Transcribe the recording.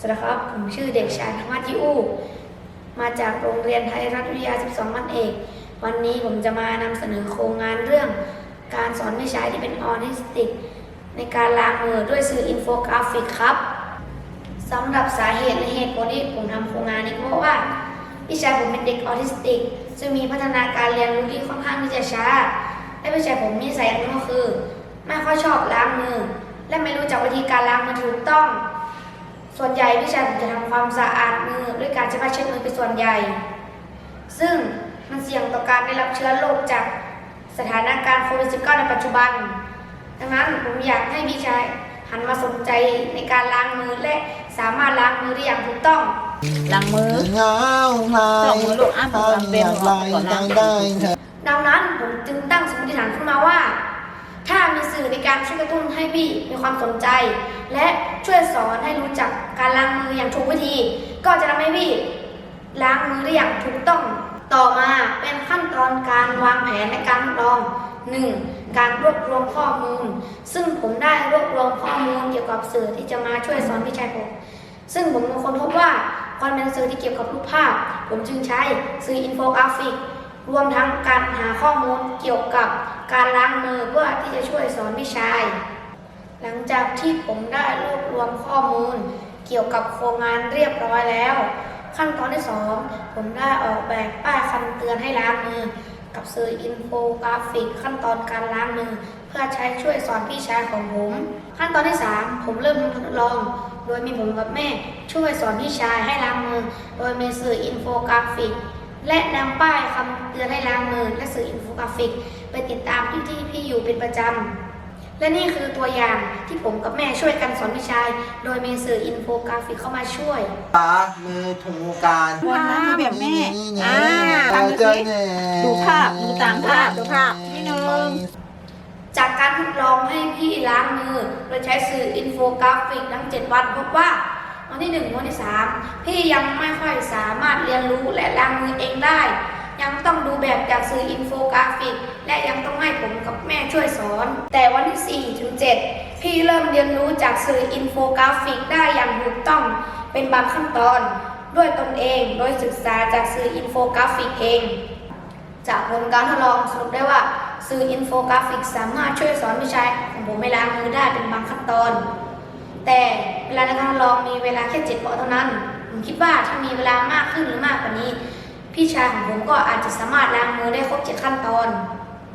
สวัสดีครับ ผมชื่อเด็กชายธรรมจิอูมาจากโรงเรียนไทยรัฐวิทยา 12มันเอก วันนี้ผมจะมานำเสนอโครงงานเรื่อง การสอนวิชาที่เป็นออทิสติก ในการล้างมือด้วยสื่ออินโฟกราฟิกครับสำหรับสาเหตุและเหตุผลที่ผมทำโครงงานนี้เพราะว่าพี่ชายผมเป็นเด็กออทิสติก ซึ่งมีพัฒนาการเรียนรู้ที่ค่อนข้างที่จะช้า และพี่ชายผมมีสัยอย่างหนึงก็คือ ไม่ค่อยชอบล้างมือ และไม่รู้จักวิธีการล้างมือถูกต้อง ส่วนใหญ่พี่ชายผมจะทำความสะอาดมือด้วยการใช้ผ้าเช็ดมือเป็นส่วนใหญ่ ซึ่งมันเสี่ยงต่อการได้รับเชื้อโรคจากสถานการณ์โควิด -19 ในปัจจุบัน ดังนั้นผมอยากให้พี่ชายหันมาสนใจในการล้างมือและสามารถล้างมือได้อย่างถูกต้องล้างมือเงาใครสองมือลูกอ้าปากทำเป็นอย่างไรก่อนนะได้ได้เถอะดังนั้นผมจึงตั้งสมมติฐานขึ้นมาว่า ถ้ามีสื่อในการช่วยกระตุ้นให้พี่มีความสนใจ และช่วยสอนให้รู้จักการล้างมืออย่างถูกวิธี ก็จะทำให้พี่ล้างมือได้อย่างถูกต้อง ต่อมาเป็นขั้นตอนการวางแผนและการทดลอง 1. การรวบรวมข้อมูล ซึ่งผมได้รวบรวมข้อมูลเกี่ยวกับสื่อที่จะมาช่วยสอนพี่ชายผมซึ่งผมเป็นคนพบว่าความเป็นสื่อที่เกี่ยวกับรูปภาพ ผมจึงใช้สื่ออินโฟกราฟิก รวมทั้งการหาข้อมูลเกี่ยวกับการล้างมือเพื่อที่จะช่วยสอนพี่ชาย หลังจากที่ผมได้รวบรวมข้อมูล เกี่ยวกับโครงงานเรียบร้อยแล้ว ขั้นตอนที่สองผมได้ออกแบบป้ายคำเตือนให้ล้างมือ กับสื่ออินโฟกราฟิก ขั้นตอนการล้างมือ เพื่อใช้ช่วยสอนพี่ชายของผม ขั้นตอนที่สามผมเริ่มทดลอง โดยมีผมกับแม่ช่วยสอนพี่ชายให้ล้างมือ โดยมีสื่ออินโฟกราฟิกและนำป้ายคำเตือนให้ล้างมือและสื่ออินโฟกราฟิก ไปติดตามที่ที่พี่อยู่เป็นประจำ และนี่คือตัวอย่างที่ผมกับแม่ช่วยกันสอนพี่ชาย โดยมีสื่ออินโฟกราฟิกเข้ามาช่วยปามือถูการวนนะแบบแม่อ่าเราทำดูจะสิเนี่ยดูภาพดูตามภาพดูภาพนี่หนึ่งจากการทดลองให้พี่ล้างมือโดยใช้สื่ออินโฟกราฟิกทั้ง 7 วันพบว่าวันที่ 1 วันที่ 3 พี่ยังไม่ค่อยสามารถเรียนรู้และล้างมือเองได้ ยังต้องดูแบบจากสื่ออินโฟกราฟิก และยังต้องให้ผมกับแม่ช่วยสอน แต่วันที่ 4 ถึง 7 พี่เริ่มเรียนรู้จากสื่ออินโฟกราฟิกได้อย่างถูกต้องเป็นบางขั้นตอน ด้วยตนเองโดยศึกษาจากสื่ออินโฟกราฟิกเอง จากผลการทดลองสรุปได้ว่าสื่ออินโฟกราฟิกสามารถช่วยสอนวิชาของผมให้ล้ามือได้เป็นบางขั้นตอน แต่เวลาในการทดลองมีเวลาแค่เจ็ดวันเท่านั้น ผมคิดว่าถ้ามีเวลามากขึ้นหรือมากกว่านี้ พี่ชายของผมก็อาจจะสามารถล้างมือได้ครบเจ็ดขั้นตอน